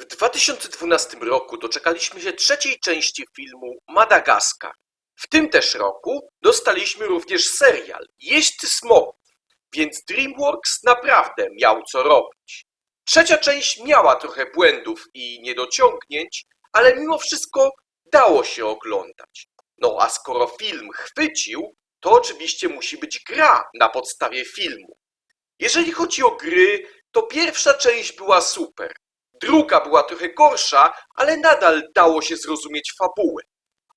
W 2012 roku doczekaliśmy się trzeciej części filmu Madagaskar. W tym też roku dostaliśmy również serial Jeźdźcy Smoków, więc DreamWorks naprawdę miał co robić. Trzecia część miała trochę błędów i niedociągnięć, ale mimo wszystko dało się oglądać. No a skoro film chwycił, to oczywiście musi być gra na podstawie filmu. Jeżeli chodzi o gry, to pierwsza część była super. Druga była trochę gorsza, ale nadal dało się zrozumieć fabułę.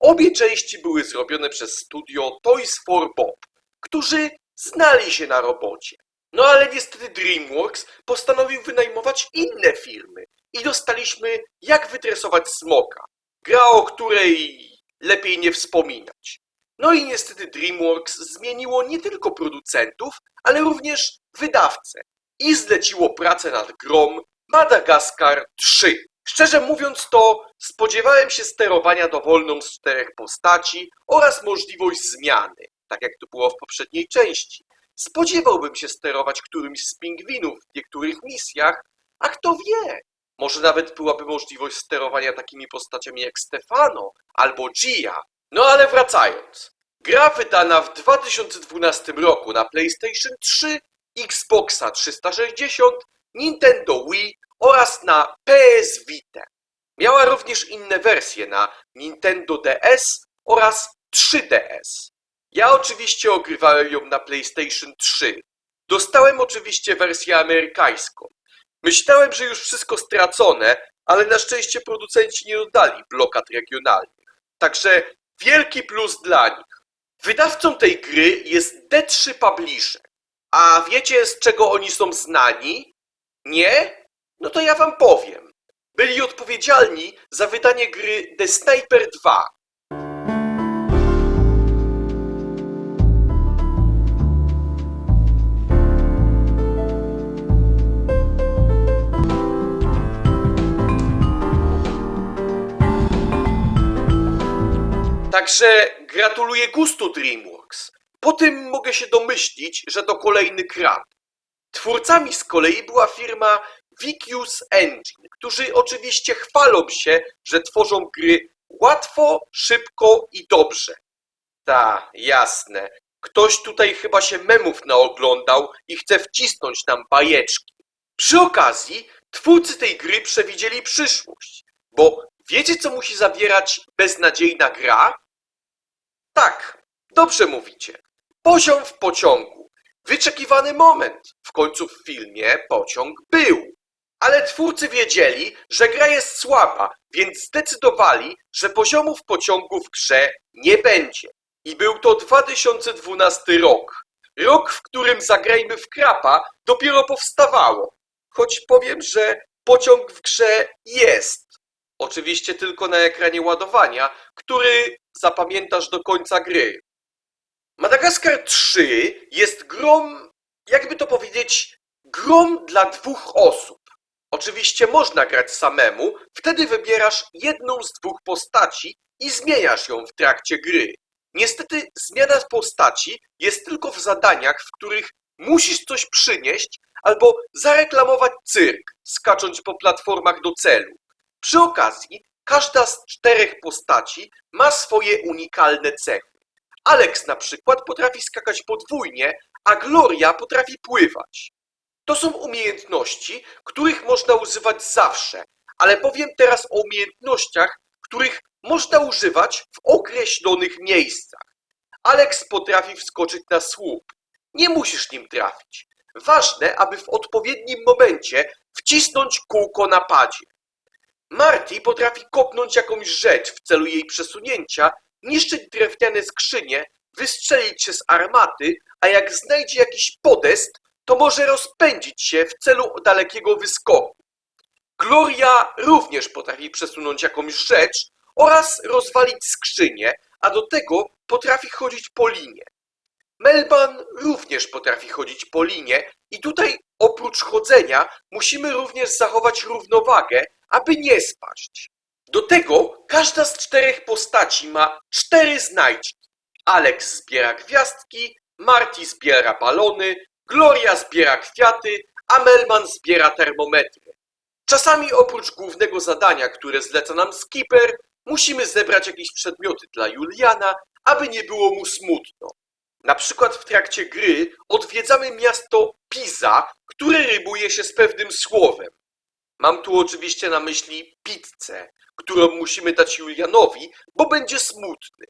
Obie części były zrobione przez studio Toys for Bob, którzy znali się na robocie. No ale niestety DreamWorks postanowił wynajmować inne firmy i dostaliśmy Jak wytresować smoka. Gra, o której lepiej nie wspominać. No i niestety DreamWorks zmieniło nie tylko producentów, ale również wydawcę i zleciło pracę nad grą Madagaskar 3. Szczerze mówiąc to spodziewałem się sterowania dowolną z czterech postaci oraz możliwość zmiany, tak jak to było w poprzedniej części. Spodziewałbym się sterować którymś z pingwinów w niektórych misjach, a kto wie, może nawet byłaby możliwość sterowania takimi postaciami jak Stefano albo Gia. No ale wracając. Gra wydana w 2012 roku na PlayStation 3, Xboxa 360, Nintendo Wii oraz na PS Vita. Miała również inne wersje na Nintendo DS oraz 3DS. Ja oczywiście ogrywałem ją na PlayStation 3. Dostałem oczywiście wersję amerykańską. Myślałem, że już wszystko stracone, ale na szczęście producenci nie dodali blokad regionalnych. Także wielki plus dla nich. Wydawcą tej gry jest D3 Publisher. A wiecie z czego oni są znani? Nie? No to ja wam powiem. Byli odpowiedzialni za wydanie gry The Sniper 2. Także gratuluję gustu DreamWorks. Po tym mogę się domyślić, że to kolejny krab. Twórcami z kolei była firma Vicus Engine, którzy oczywiście chwalą się, że tworzą gry łatwo, szybko i dobrze. Ta, jasne. Ktoś tutaj chyba się memów naoglądał i chce wcisnąć nam bajeczki. Przy okazji, twórcy tej gry przewidzieli przyszłość, bo wiecie co musi zawierać beznadziejna gra? Tak, dobrze mówicie. Poziom w pociągu. Wyczekiwany moment. W końcu w filmie pociąg był. Ale twórcy wiedzieli, że gra jest słaba, więc zdecydowali, że poziomów pociągu w grze nie będzie. I był to 2012 rok. Rok, w którym Zagrajmy w Krapa dopiero powstawało. Choć powiem, że pociąg w grze jest. Oczywiście tylko na ekranie ładowania, który zapamiętasz do końca gry. Madagaskar 3 jest grą, jakby to powiedzieć, grą dla dwóch osób. Oczywiście można grać samemu, wtedy wybierasz jedną z dwóch postaci i zmieniasz ją w trakcie gry. Niestety zmiana postaci jest tylko w zadaniach, w których musisz coś przynieść albo zareklamować cyrk, skacząc po platformach do celu. Przy okazji, każda z czterech postaci ma swoje unikalne cechy. Alex na przykład potrafi skakać podwójnie, a Gloria potrafi pływać. To są umiejętności, których można używać zawsze, ale powiem teraz o umiejętnościach, których można używać w określonych miejscach. Alex potrafi wskoczyć na słup. Nie musisz nim trafić. Ważne, aby w odpowiednim momencie wcisnąć kółko na padzie. Marty potrafi kopnąć jakąś rzecz w celu jej przesunięcia, niszczyć drewniane skrzynie, wystrzelić się z armaty, a jak znajdzie jakiś podest, to może rozpędzić się w celu dalekiego wyskoku. Gloria również potrafi przesunąć jakąś rzecz oraz rozwalić skrzynię, a do tego potrafi chodzić po linie. Melban również potrafi chodzić po linie i tutaj oprócz chodzenia musimy również zachować równowagę, aby nie spaść. Do tego każda z czterech postaci ma cztery znajdźki. Alex zbiera gwiazdki, Marty zbiera balony, Gloria zbiera kwiaty, a Melman zbiera termometry. Czasami oprócz głównego zadania, które zleca nam skipper, musimy zebrać jakieś przedmioty dla Juliana, aby nie było mu smutno. Na przykład w trakcie gry odwiedzamy miasto Pisa, które rymuje się z pewnym słowem. Mam tu oczywiście na myśli pizzę, którą musimy dać Julianowi, bo będzie smutny.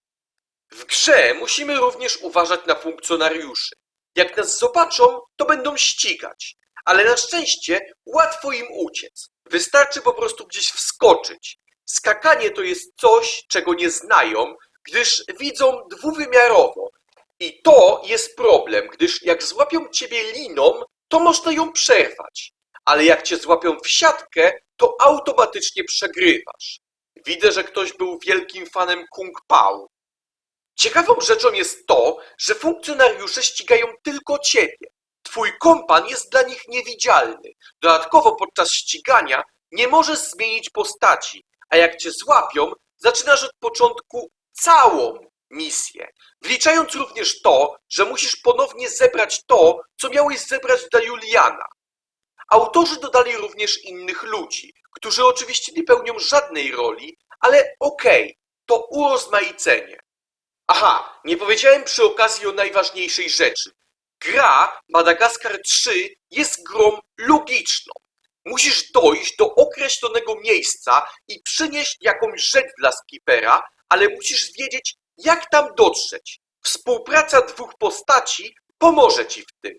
W grze musimy również uważać na funkcjonariuszy. Jak nas zobaczą, to będą ścigać, ale na szczęście łatwo im uciec. Wystarczy po prostu gdzieś wskoczyć. Skakanie to jest coś, czego nie znają, gdyż widzą dwuwymiarowo. I to jest problem, gdyż jak złapią ciebie liną, to można ją przerwać. Ale jak cię złapią w siatkę, to automatycznie przegrywasz. Widzę, że ktoś był wielkim fanem Kung Pao. Ciekawą rzeczą jest to, że funkcjonariusze ścigają tylko ciebie. Twój kompan jest dla nich niewidzialny. Dodatkowo podczas ścigania nie możesz zmienić postaci, a jak cię złapią, zaczynasz od początku całą misję. Wliczając również to, że musisz ponownie zebrać to, co miałeś zebrać dla Juliana. Autorzy dodali również innych ludzi, którzy oczywiście nie pełnią żadnej roli, ale okej, to urozmaicenie. Aha, nie powiedziałem przy okazji o najważniejszej rzeczy. Gra Madagaskar 3 jest grą logiczną. Musisz dojść do określonego miejsca i przynieść jakąś rzecz dla skipera, ale musisz wiedzieć, jak tam dotrzeć. Współpraca dwóch postaci pomoże ci w tym.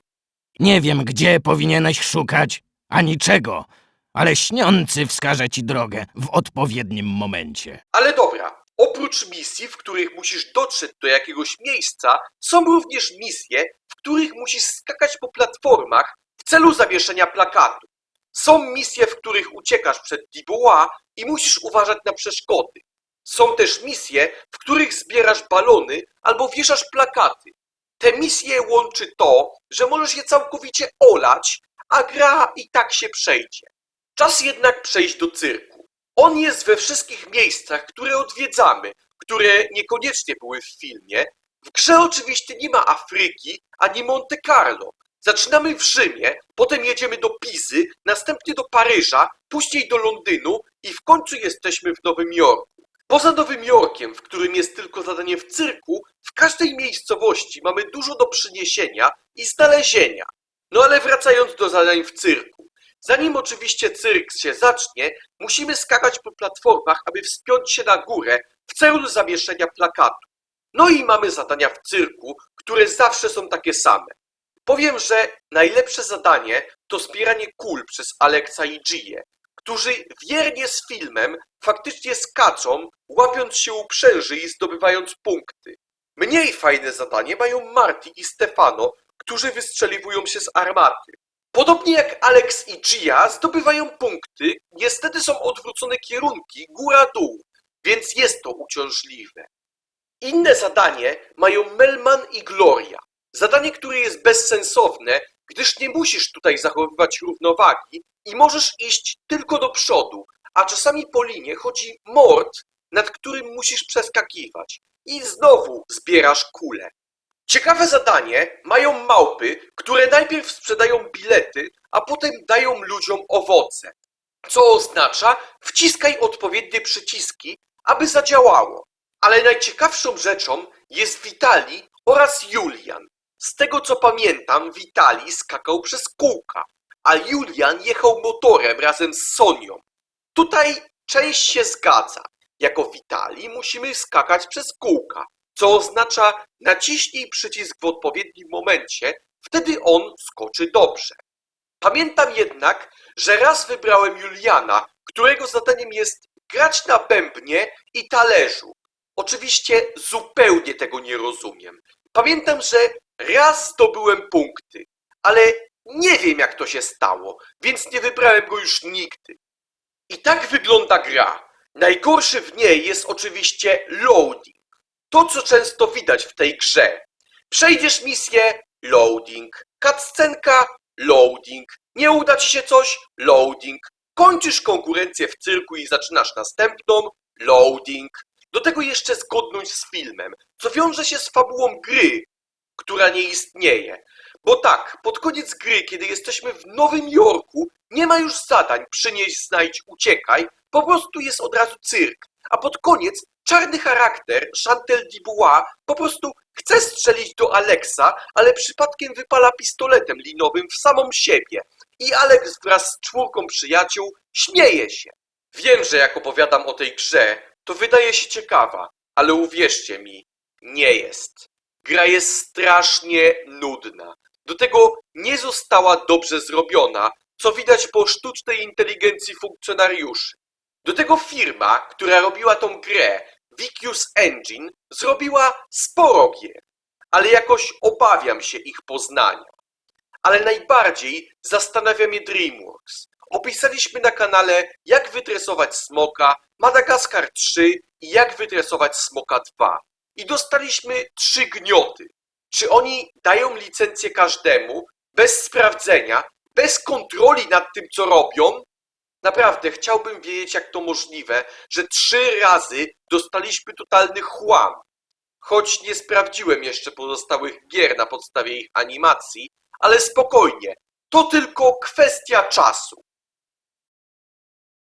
Nie wiem, gdzie powinieneś szukać, ani czego, ale śniący wskaże ci drogę w odpowiednim momencie. Ale dobra, oprócz misji, w których musisz dotrzeć do jakiegoś miejsca, są również misje, w których musisz skakać po platformach w celu zawieszenia plakatu. Są misje, w których uciekasz przed Dubois i musisz uważać na przeszkody. Są też misje, w których zbierasz balony albo wieszasz plakaty. Te misje łączy to, że możesz je całkowicie olać, a gra i tak się przejdzie. Czas jednak przejść do cyrku. On jest we wszystkich miejscach, które odwiedzamy, które niekoniecznie były w filmie. W grze oczywiście nie ma Afryki ani Monte Carlo. Zaczynamy w Rzymie, potem jedziemy do Pizy, następnie do Paryża, później do Londynu i w końcu jesteśmy w Nowym Jorku. Poza Nowym Jorkiem, w którym jest tylko zadanie w cyrku, w każdej miejscowości mamy dużo do przyniesienia i znalezienia. No ale wracając do zadań w cyrku. Zanim oczywiście cyrk się zacznie, musimy skakać po platformach, aby wspiąć się na górę w celu zawieszenia plakatu. No i mamy zadania w cyrku, które zawsze są takie same. Powiem, że najlepsze zadanie to zbieranie kul przez Alexa i Gię, którzy wiernie z filmem faktycznie skaczą, łapiąc się uprzęży i zdobywając punkty. Mniej fajne zadanie mają Marty i Stefano, którzy wystrzeliwują się z armaty. Podobnie jak Alex i Gia zdobywają punkty, niestety są odwrócone kierunki góra-dół, więc jest to uciążliwe. Inne zadanie mają Melman i Gloria. Zadanie, które jest bezsensowne, gdyż nie musisz tutaj zachowywać równowagi i możesz iść tylko do przodu, a czasami po linie chodzi mord, nad którym musisz przeskakiwać. I znowu zbierasz kulę. Ciekawe zadanie mają małpy, które najpierw sprzedają bilety, a potem dają ludziom owoce. Co oznacza, wciskaj odpowiednie przyciski, aby zadziałało. Ale najciekawszą rzeczą jest Witali oraz Julian. Z tego co pamiętam, Witali skakał przez kółka, a Julian jechał motorem razem z Sonią. Tutaj część się zgadza. Jako Witali musimy skakać przez kółka, co oznacza naciśnij przycisk w odpowiednim momencie, wtedy on skoczy dobrze. Pamiętam jednak, że raz wybrałem Juliana, którego zadaniem jest grać na bębnie i talerzu. Oczywiście zupełnie tego nie rozumiem. Pamiętam, że raz zdobyłem punkty, ale nie wiem jak to się stało, więc nie wybrałem go już nigdy. I tak wygląda gra. Najgorszy w niej jest oczywiście loading. To, co często widać w tej grze. Przejdziesz misję, loading. Cutscenka, loading. Nie uda ci się coś, loading. Kończysz konkurencję w cyrku i zaczynasz następną, loading. Do tego jeszcze zgodność z filmem, co wiąże się z fabułą gry, która nie istnieje. Bo tak, pod koniec gry, kiedy jesteśmy w Nowym Jorku, nie ma już zadań przynieś, znajdź, uciekaj, po prostu jest od razu cyrk. A pod koniec czarny charakter, Chantel Dubois, po prostu chce strzelić do Alexa, ale przypadkiem wypala pistoletem linowym w samą siebie. I Alex wraz z czwórką przyjaciół śmieje się. Wiem, że jak opowiadam o tej grze, to wydaje się ciekawa, ale uwierzcie mi, nie jest. Gra jest strasznie nudna. Do tego nie została dobrze zrobiona, co widać po sztucznej inteligencji funkcjonariuszy. Do tego firma, która robiła tą grę, Vicus Engine, zrobiła sporo gier, ale jakoś obawiam się ich poznania. Ale najbardziej zastanawia mnie DreamWorks. Opisaliśmy na kanale jak wytresować smoka, Madagaskar 3 i jak wytresować smoka 2. I dostaliśmy trzy gnioty. Czy oni dają licencję każdemu, bez sprawdzenia, bez kontroli nad tym, co robią? Naprawdę, chciałbym wiedzieć, jak to możliwe, że trzy razy dostaliśmy totalny chłam. Choć nie sprawdziłem jeszcze pozostałych gier na podstawie ich animacji, ale spokojnie, to tylko kwestia czasu.